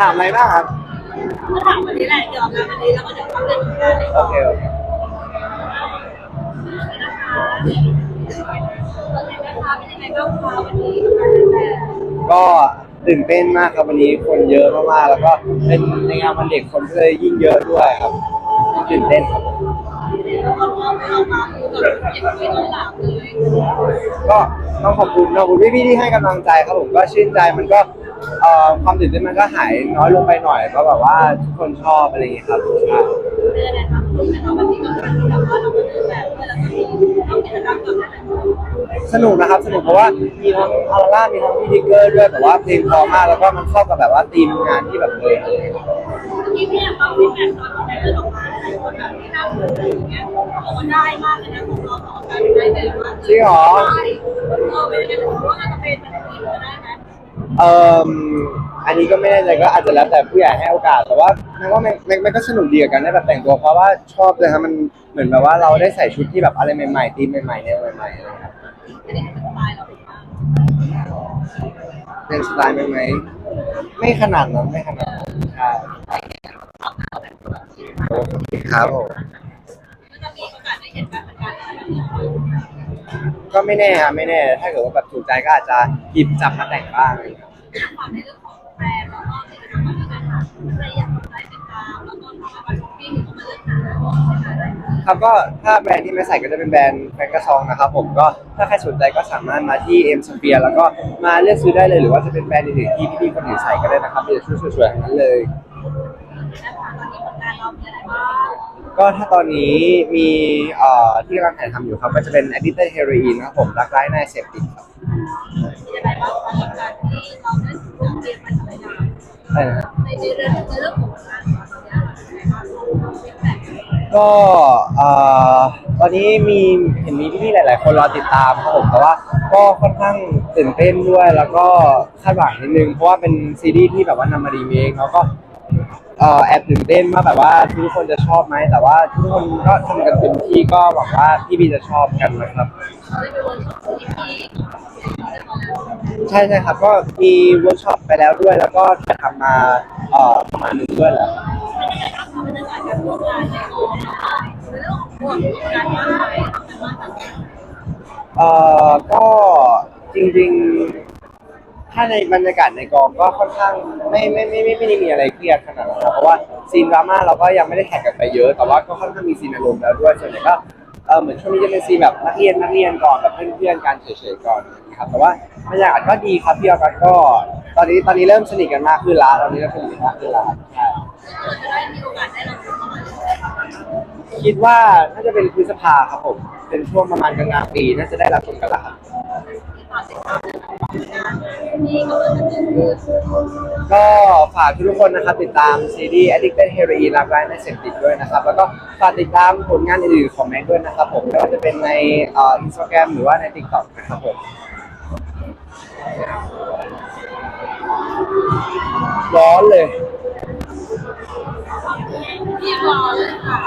ถามอะไรบ้างครับก็ถามวันนี้แหละเกี่ยวกับงาวันนี้แล้วก็เดี๋ยวทำเรื่องงานในโอเคโอเคนะคะเป็นยังไงบ้างวันนี้แต่ก็ตื่นเต้นมากครับวันนี้คนเยอะมากๆแล้วก็เป็นในงานวันเด็กคนก็เลยยิ่งเยอะด้วยครับตื่นเต้นครับก็ต้องขอบคุณขอบคุณพี่ๆที่ให้กำลังใจครับผมก็ชื่นใจมันก็ เอ่อความตื่นเต้นมันก็หายน้อยลงไปหน่อยก็แบบว่าทุกคนชอบอะไรอย่างเงี้ยครับใช่เรื่องอะไหมคะวันนี้ก็คือแบบว่าเราเป็นแบบเออเราก็มีต้องกิจกรรมกับอะไรสนุกนะครับสนุกเพราะว่ามีทั้งอาราล่ามีทั้งพี่ดิกเกอร์ด้วยแต่ว่าเพลงพอมากแล้วก็มันเข้ากับแบบว่าธีมงานที่แบบเลยอะไรอย่างเงี้ยที่พี่ฟังที่แบบตอนได้เรื่องออกมาหลายคนแบบที่นั่งดูอย่างเงี้ยบอกว่าได้มากเลยนะของเราของการได้แบบว่าจริงเหรอเออเป็นยังไงถือว่ามันจะเป็นมันดีก็ได้ไหม เอ่ออันนี้ก็ไม่แน่ใจก็อาจจะแล้วแต่ผู้ใหญ่ให้โอกาส แต่ว่ามันว่ามันมันมันก็สนุกดีกับการได้แบบแต่งตัวเพราะว่าชอบเลยครับมันเหมือนแบบว่าเราได้ใส่ชุดที่แบบอะไรใหม่ๆธีมใหม่ๆแนวใหม่ๆอะไรครับอันนี้คือสไตล์เราเป็นมากเป็นสไตล์ไหมๆไม่ขนาดนั้นไม่ขนาดนั้นใช่ครับผม ก็จะมีโอกาสได้เห็นแบบเหมือนกันอะไรแบบนี้ ก็ไม่แน่ครับไม่แน่ ถ้าเกิดว่าแบบถูกใจก็อาจจะหยิบจับมาแต่งบ้างอะไรอย่างเงี้ยความในเรื่องของแบรนด์แล้วก็กิจกรรมที่การทำใครอยากได้ติดตามแล้วก็ทำมาช้อปปิ้งก็มาเลือกหาได้ครับก็ถ้าแบรนด์ที่ไม่ใส่ก็จะเป็นแบรนด์แฟนกระซองนะครับผมก็ถ้าใครสนใจก็สามารถมาที่เอ็มสเปียแล้วก็มาเลือกซื้อได้เลยหรือว่าจะเป็นแบรนด์อื่นๆที่พี่ๆคนอื่นใส่ก็ได้นะครับมีแต่ชุดสวยๆทั้งนั้นเลย นะคะตอนนี้ผลงานเรามีอะไรบ้างก็ถ้าตอนนี้มีเอ่อที่กำลังถ่ายทำอยู่ครับก็จะเป็น Addicted Heroin นะครับผมรักร้ายนายเสพติดครับมีอะไรบ้างกับการที่เราได้เตรียมไปทำอะไรบ้างใช่นะครับในเรื่องในเรื่องของงานตอนนี้เป็นแบบก็เอ่อตอนนี้มีเห็นมีพี่ๆหลาย ๆ คนรอติดตามครับผมแต่ว่าก็ค่อนข้างตื่นเต้นด้วย แล้วก็คาดหวังนิดนึงเพราะว่าเป็นซีรีส์ที่แบบว่านำมารีเมคแล้วก็ เอ่อแอบตื่นเต้นว่าแบบว่าทุกคนจะชอบไหมแต่ว่าทุกคนก็ทำกันเต็มที่ก็หวังว่าพี่บีจะชอบกันนะครับใช่ใช่ครับ ก็มีเวิร์กช็อปไปแล้วด้วย แล้วก็จะทำมาเอ่อประมาณหนึงด้วยแหละเอองบทการงานอะไรแต่ว่าต่างเอ่อก็จริงๆ ถ้าในบรรยากาศในกองก็ค่อนข้างไม่ไม่ไม่ไม่ไม่ได้มีอะไรเครียดขนาดนั้นครับเพราะว่าซีนดราม่าเราก็ยังไม่ได้แข่งกันไปเยอะแต่ว่าก็ค่อนข้างมีซีนอารมณ์แล้วด้วยส่วนใหญ่ก็เออเหมือนช่วงนี้จะเป็นซีนแบบนักเรียนนักเรียนก่อนแบบเพื่อนๆกันเฉยๆก่อนนะครับแต่ว่าบรรยากาศก็ดีครับพี่ออกัสก็ ตอนนี้ตอนนี้เริ่มสนิทกันมากขึ้นแล้วตอนนี้เริ่มสนิทกันมากขึ้นแล้วใช่ เราจะได้มีโอกาสได้รับรู้ คิดว่าน่าจะเป็นพฤษภาครับผม เป็นช่วงประมาณกลางๆปีน่าจะได้รับชมกันล้วครับต่อติดตามเรื่องของงานที่กำลังจะเกิดขึ้นก็ฝากทุกคนนะครับติดตามซีรีส์ Addicted Heroin รักร้ายในเสพติดด้วยนะครับ แล้วก็ฝากติดตามผลงานอื่นๆของแม็กด้วยนะครับผมไม่ว่าจะเป็นในเอินสตาแกรมหรือว่าใน TikTok นะครับผมร้อนเลย 你说了